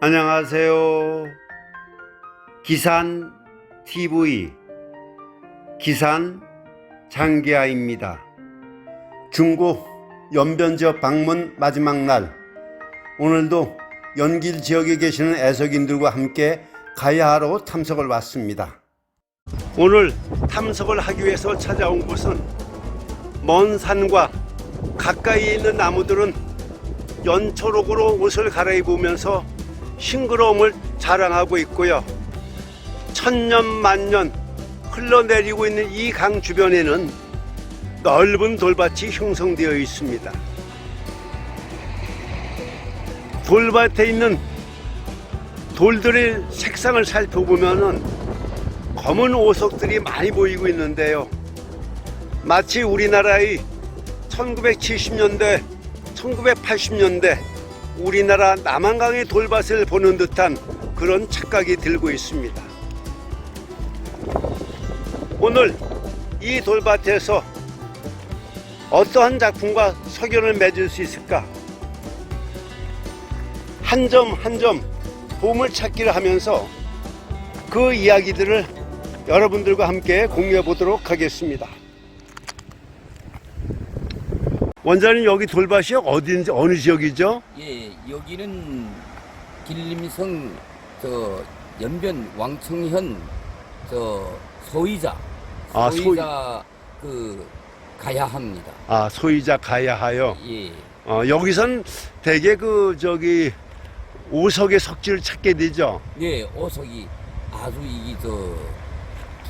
안녕하세요. 기산 TV 기산 장기하입니다. 중고 연변 지역 방문 마지막 날 오늘도 연길 지역에 계시는 애석인들과 함께 가야하러 탐석을 왔습니다. 오늘 탐석을 하기 위해서 찾아온 곳은 먼 산과 가까이 있는 나무들은 연초록으로 옷을 갈아입으면서 싱그러움을 자랑하고 있고요. 천년 만년 흘러내리고 있는 이 강 주변에는 넓은 돌밭이 형성되어 있습니다. 돌밭에 있는 돌들의 색상을 살펴보면은 검은 오석들이 많이 보이고 있는데요. 마치 우리나라의 1970년대, 1980년대 우리나라 남한강의 돌밭을 보는 듯한 그런 착각이 들고 있습니다. 오늘 이 돌밭에서 어떠한 작품과 석연을 맺을 수 있을까? 한 점 한 점 보물 찾기를 하면서 그 이야기들을 여러분들과 함께 공유해 보도록 하겠습니다. 원장님 여기 돌밭이 어디인지 어느 지역이죠? 예, 여기는 길림성 저 연변 왕청현 저 소이자 아, 소이자 그 가야 합니다. 아 소이자 가야하여. 예, 어, 여기선 대개 그 저기 오석의 석지를 찾게 되죠. 예, 오석이 아주 이게 저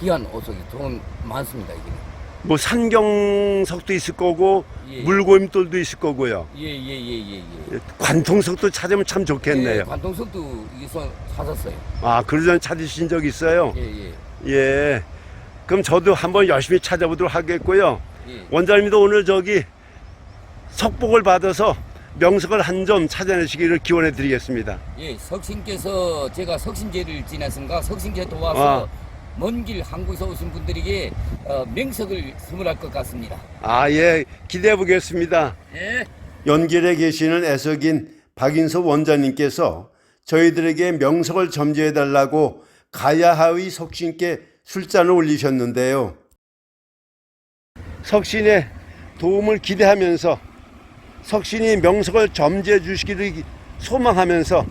귀한 오석이 돈 많습니다 이게. 뭐 산경석도 있을 거고 예. 물고임돌도 있을 거고요. 예, 예, 예, 예, 예. 관통석도 찾으면 참 좋겠네요. 예, 관동석도 여기서 찾았어요. 아 그러전 찾으신 적 있어요? 예, 예, 예. 그럼 저도 한번 열심히 찾아보도록 하겠고요. 예. 원장님도 오늘 저기 석복을 받아서 명석을 한 점 찾아내시기를 기원해 드리겠습니다. 예, 석신께서 제가 석신제를 지났으니까 석신제 도와서 아. 먼 길 한국에서 오신 분들에게 어, 명석을 선물할 것 같습니다. 아, 예. 기대해 보겠습니다. 예. 연길에 계시는 애석인 박인섭 원장님께서 저희들에게 명석을 점지해 달라고 가야하의 석신께 술잔을 올리셨는데요. 석신의 도움을 기대하면서 석신이 명석을 점지해 주시기를 소망하면서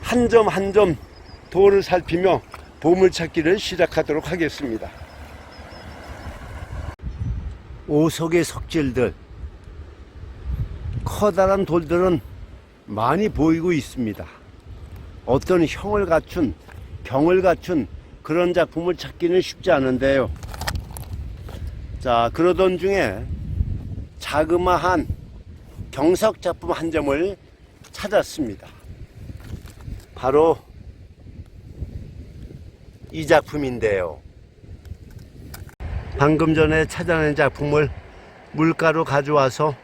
한 점 한점 돌을 살피며 보물찾기를 시작하도록 하겠습니다. 오석의 석질들 커다란 돌들은 많이 보이고 있습니다. 어떤 형을 갖춘 경을 갖춘 그런 작품을 찾기는 쉽지 않은데요. 자 그러던 중에 자그마한 경석 작품 한 점을 찾았습니다. 바로 이 작품인데요. 방금 전에 찾아낸 작품을 물가로 가져와서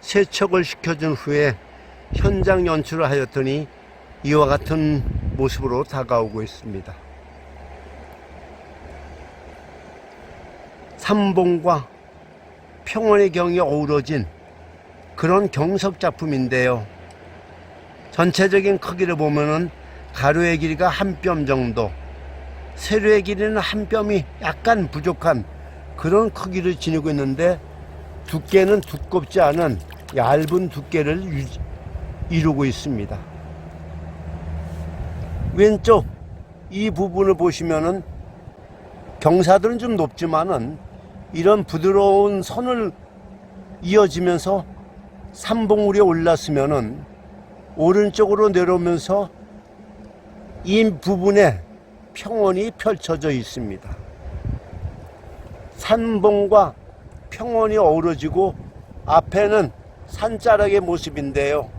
세척을 시켜준 후에 현장 연출을 하였더니 이와 같은 모습으로 다가오고 있습니다. 삼봉과 평원의 경이 어우러진 그런 경석 작품인데요. 전체적인 크기를 보면은 가로의 길이가 한 뼘 정도, 세로의 길이는 한 뼘이 약간 부족한 그런 크기를 지니고 있는데 두께는 두껍지 않은 얇은 두께를 유- 이루고 있습니다. 왼쪽 이 부분을 보시면은 경사들은 좀 높지만은 이런 부드러운 선을 이어지면서 삼봉우리에 올랐으면은 오른쪽으로 내려오면서 이 부분에 평원이 펼쳐져 있습니다. 산봉과 평원이 어우러지고 앞에는 산자락의 모습인데요.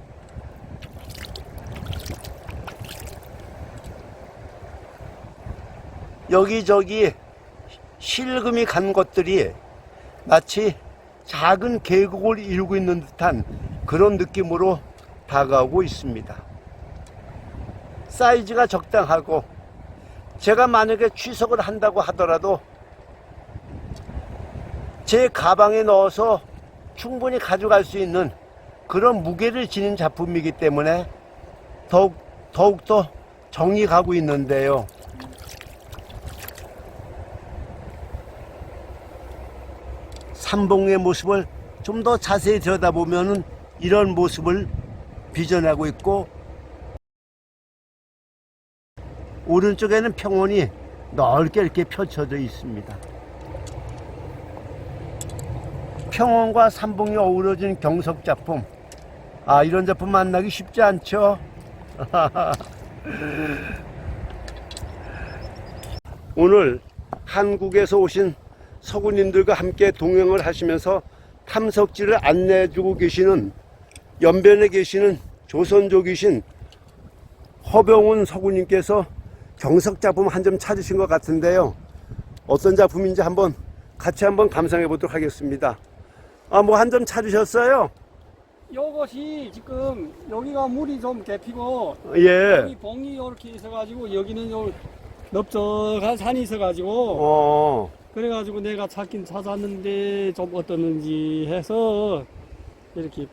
여기저기 실금이 간 것들이 마치 작은 계곡을 이루고 있는 듯한 그런 느낌으로 다가오고 있습니다. 사이즈가 적당하고 제가 만약에 취석을 한다고 하더라도 제 가방에 넣어서 충분히 가져갈 수 있는 그런 무게를 지닌 작품이기 때문에 더욱, 더욱더 정이 가고 있는데요. 삼봉의 모습을 좀 더 자세히 들여다보면 이런 모습을 빚어내고 있고 오른쪽에는 평원이 넓게 이렇게 펼쳐져 있습니다. 평원과 삼봉이 어우러진 경석 작품. 아, 이런 작품 만나기 쉽지 않죠? 오늘 한국에서 오신 서구님들과 함께 동행을 하시면서 탐석지를 안내해주고 계시는 연변에 계시는 조선족이신 허병훈 서구님께서 경석 작품 한 점 찾으신 것 같은데요. 어떤 작품인지 한번 같이 한번 감상해 보도록 하겠습니다. 아, 뭐 한 점 찾으셨어요? 요것이 지금 여기가 물이 좀 개피고 예. 이 봉이 이렇게 있어가지고 여기는 요 넓적한 산이 있어가지고 어, 그래가지고 내가 찾긴 찾았는데 좀 어떠는지 해서 이렇게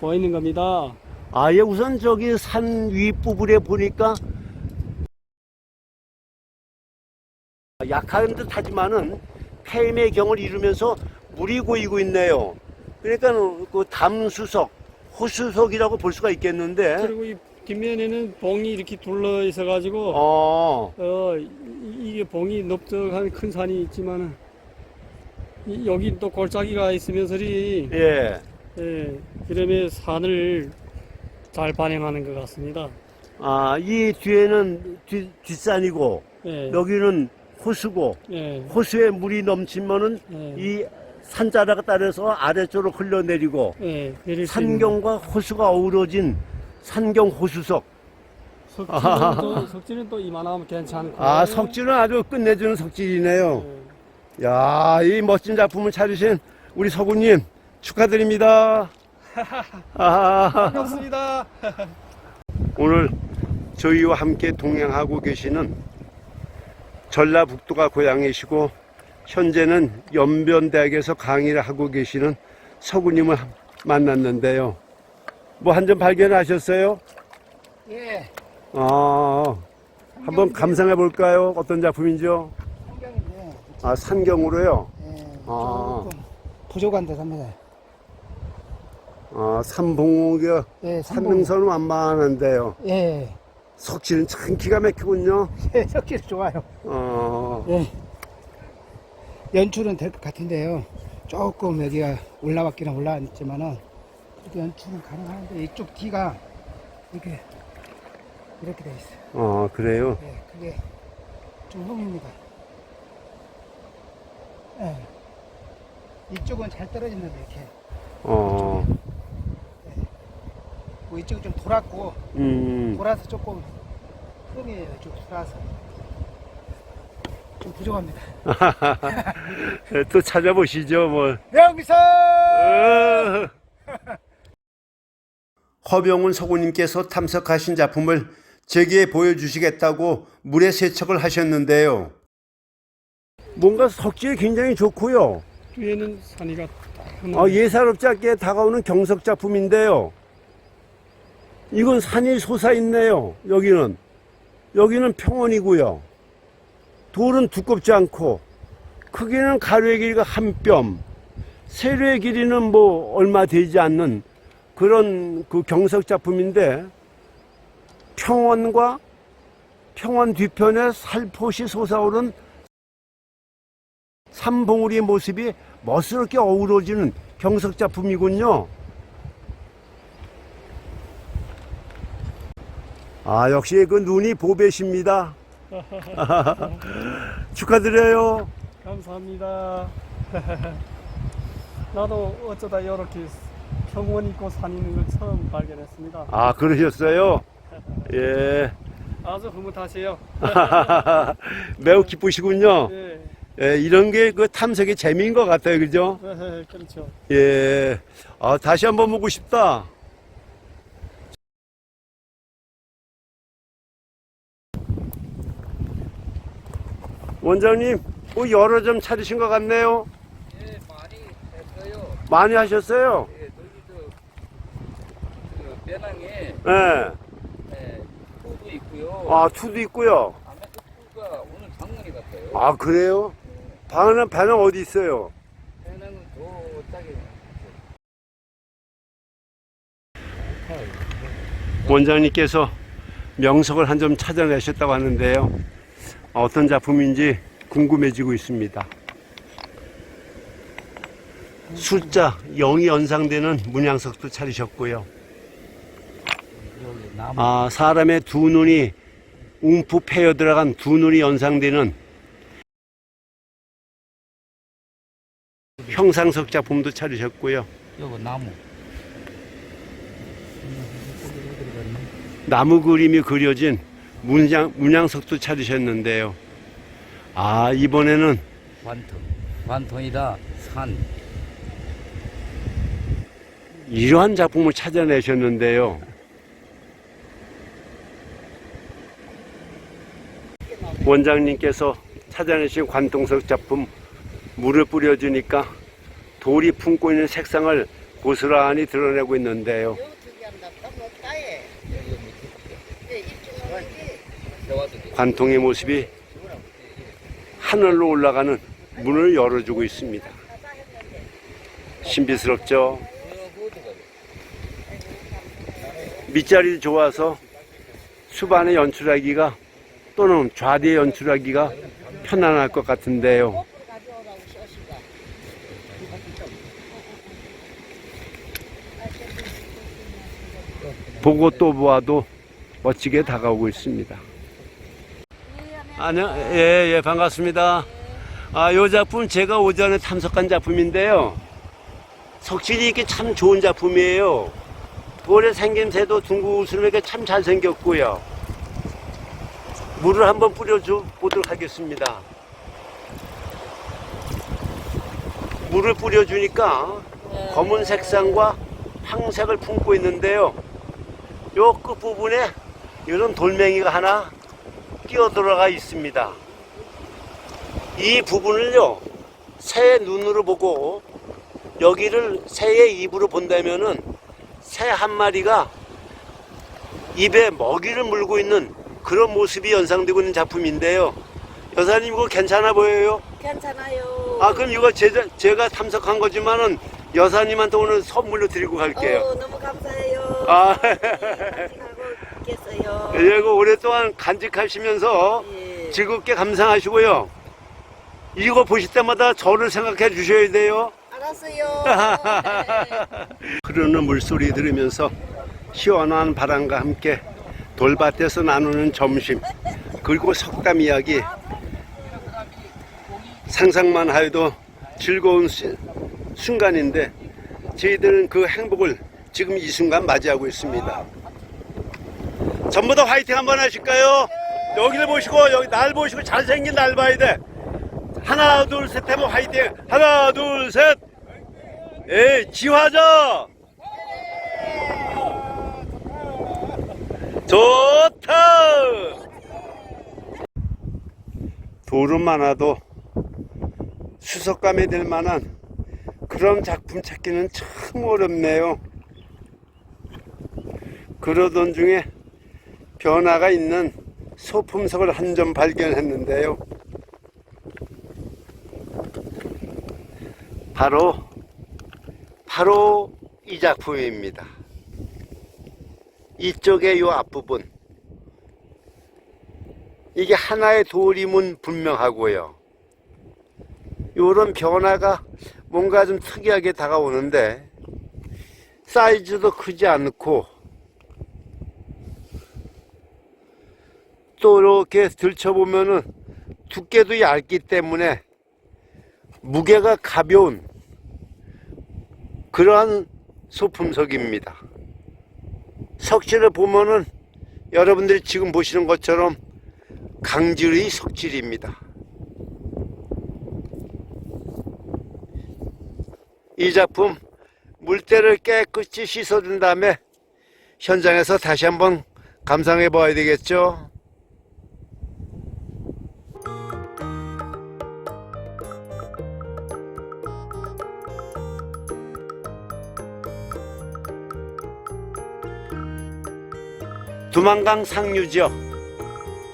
보이는 겁니다. 아, 예, 우선 저기 산 윗부분에 보니까 약한 듯 하지만은 폐임의 경을 이루면서 물이 고이고 있네요. 그러니까 그 담수석, 호수석이라고 볼 수가 있겠는데, 그리고 이 뒷면에는 봉이 이렇게 둘러 있어 가지고 어, 어 이- 이게 봉이 넓적한 큰 산이 있지만은 이- 여기 또 골짜기가 있으면서리 예. 예, 그러면 산을 잘 반영하는 것 같습니다. 아, 이 뒤에는 뒷, 뒷산이고, 예, 여기는 호수고, 예, 호수에 물이 넘치면은 예, 이 산자락에 따라서 아래쪽으로 흘러내리고, 예, 내릴 수 있는 산경과 호수가 어우러진 산경 호수석. 석지는 또, 석지는 또 이만하면 괜찮고. 아, 석질은 아주 끝내주는 석질이네요. 예, 야, 이 멋진 작품을 찾으신 우리 서구님 축하드립니다. 아, 반갑습니다. 오늘 저희와 함께 동행하고 계시는 전라북도가 고향이시고 현재는 연변대학에서 강의를 하고 계시는 서구님을 만났는데요. 뭐 한 점 발견하셨어요? 예, 아, 한번 감상해 볼까요? 어떤 작품인지요? 환경인데 아, 산경으로요. 예, 아. 조금 부족한 듯 합니다. 아, 삼봉옥이 예, 삼봉. 산능선은 완만한데요. 예, 석질은 참 기가 막히군요. 예, 석질 좋아요. 어, 예, 연출은 될 것 같은데요. 조금 여기가 올라왔기는 올라왔지만은 그래도 연출은 가능한데 이쪽 뒤가 이렇게 이렇게 돼 있어요. 어, 그래요. 예, 그게 좀 흠입니다. 예, 이쪽은 잘 떨어지는데 이렇게 어, 뭐 이쪽은 좀 돌았고 음, 돌아서 조금 흠이에요. 좀 돌아서 좀 부족합니다. 또 찾아보시죠, 뭐. 명비서 어. 허병훈 서구님께서 탐색하신 작품을 제게 보여주시겠다고 물에 세척을 하셨는데요. 뭔가 석질이 굉장히 좋고요. 뒤에는 산이가 딱 아, 예사롭지 않게 다가오는 경석 작품인데요. 이건 산이 솟아있네요. 여기는. 여기는 평원이고요. 돌은 두껍지 않고, 크기는 가로의 길이가 한 뼘, 세로의 길이는 뭐 얼마 되지 않는 그런 그 경석 작품인데, 평원과 평원 뒤편에 살포시 솟아오른 삼봉우리의 모습이 멋스럽게 어우러지는 경석 작품이군요. 아, 역시 그 눈이 보배십니다. 축하드려요. 감사합니다. 나도 어쩌다 이렇게 평원 있고 산 있는 걸 처음 발견했습니다. 아, 그러셨어요? 예. 아주 흐뭇하세요. 매우 기쁘시군요. 예, 예, 이런 게 그 탐색의 재미인 것 같아요. 그죠? 그렇죠. 예. 아, 다시 한번 보고 싶다. 원장님, 뭐 여러 점 찾으신 것 같네요. 예, 많이 했어요. 많이 하셨어요? 예, 저기 저, 그 배낭에 예. 예, 있고요. 아, 투도 있고요. 밤에 가 오늘 장문이 같아요. 아, 그래요? 반은, 반은 어디 있어요? 배낭은 저 짝에 원장님께서 명석을 한 점 찾아내셨다고 하는데요. 어떤 작품인지 궁금해지고 있습니다. 숫자 0이 연상되는 문양석도 차리셨고요. 아, 사람의 두 눈이 움푹 패여 들어간 두 눈이 연상되는 형상석 작품도 차리셨고요. 여기 나무. 나무 그림이 그려진 문양, 문양석도 찾으셨는데요. 아, 이번에는 관통. 관통이다. 산. 이러한 작품을 찾아내셨는데요. 원장님께서 찾아내신 관통석 작품 물을 뿌려주니까 돌이 품고 있는 색상을 고스란히 드러내고 있는데요. 세워도 돼. 관통의 모습이 하늘로 올라가는 문을 열어주고 있습니다. 신비스럽죠? 밑자리 좋아서 수반에 연출하기가 또는 좌대에 연출하기가 편안할 것 같은데요. 보고 또 보아도 멋지게 다가오고 있습니다. 안녕, 예, 예, 반갑습니다. 아, 요 작품 제가 오전에 참석한 작품인데요. 석진이 이게 참 좋은 작품이에요. 돌의 생김새도 웃음에게 참 잘생겼고요. 물을 한번 뿌려줘 보도록 하겠습니다. 물을 뿌려주니까 검은 색상과 황색을 품고 있는데요. 요 끝부분에 이런 돌멩이가 하나 끼어 들어가 있습니다. 이 부분을요, 새 눈으로 보고 여기를 새의 입으로 본다면은 새 한 마리가 입에 먹이를 물고 있는 그런 모습이 연상되고 있는 작품인데요. 여사님 이거 괜찮아 보여요? 괜찮아요. 아 그럼 이거 제가, 제가 참석한 거지만은 여사님한테 오늘 선물로 드리고 갈게요. 어, 너무 감사해요. 아. 있겠어요. 예, 이거 오랫동안 간직하시면서 예. 즐겁게 감상하시고요. 이거 보실 때마다 저를 생각해 주셔야 돼요. 알았어요. 네. 흐르는 물소리 들으면서 시원한 바람과 함께 돌밭에서 나누는 점심 그리고 석담 이야기 상상만 하여도 즐거운 시- 순간인데 저희들은 그 행복을 지금 이 순간 맞이하고 있습니다. 전부 다 화이팅 한번 하실까요? 여기를 보시고 여기 날 보시고 잘생긴 날 봐야 돼. 하나 둘셋 하면 화이팅. 하나 둘 셋. 예, 지화자. 좋다. 돌은 많아도 수석감이 될 만한 그런 작품 찾기는 참 어렵네요. 그러던 중에 변화가 있는 소품석을 한 점 발견했는데요. 바로 바로 이 작품입니다. 이쪽의 요 앞부분 이게 하나의 돌임은 분명하고요. 요런 변화가 뭔가 좀 특이하게 다가오는데 사이즈도 크지 않고 또 이렇게 들춰보면은 두께도 얇기 때문에 무게가 가벼운 그러한 소품석입니다. 석질을 보면은 여러분들이 지금 보시는 것처럼 강질의 석질입니다. 이 작품 물때를 깨끗이 씻어준 다음에 현장에서 다시 한번 감상해 봐야 되겠죠? 두만강 상류 지역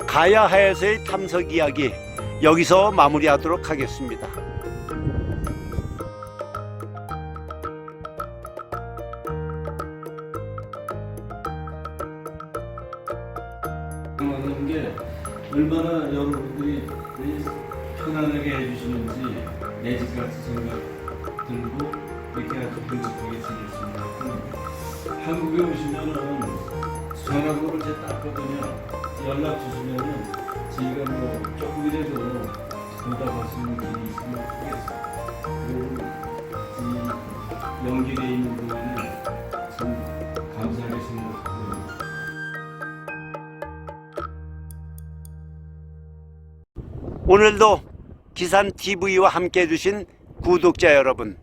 가야하에서의 탐석 이야기 여기서 마무리하도록 하겠습니다. 게 얼마나 여러분들이 편안하게 해주시는지 내 집 같은 생각 들고 이렇게 아주 행복하게 지냈습니다. 한국에 오시면은 전화번호를 제가 땄거든요. 연락 주시면은 저희가 뭐 조금이라도 보답할 수 있는 일이 있으면 하겠습니다. 그리고 이 연결에 있는 동안에 참 감사하게 생각합니다. 오늘도 기산 TV와 함께 해주신 구독자 여러분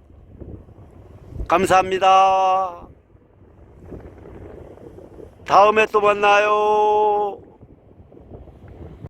감사합니다. 다음에 또 만나요.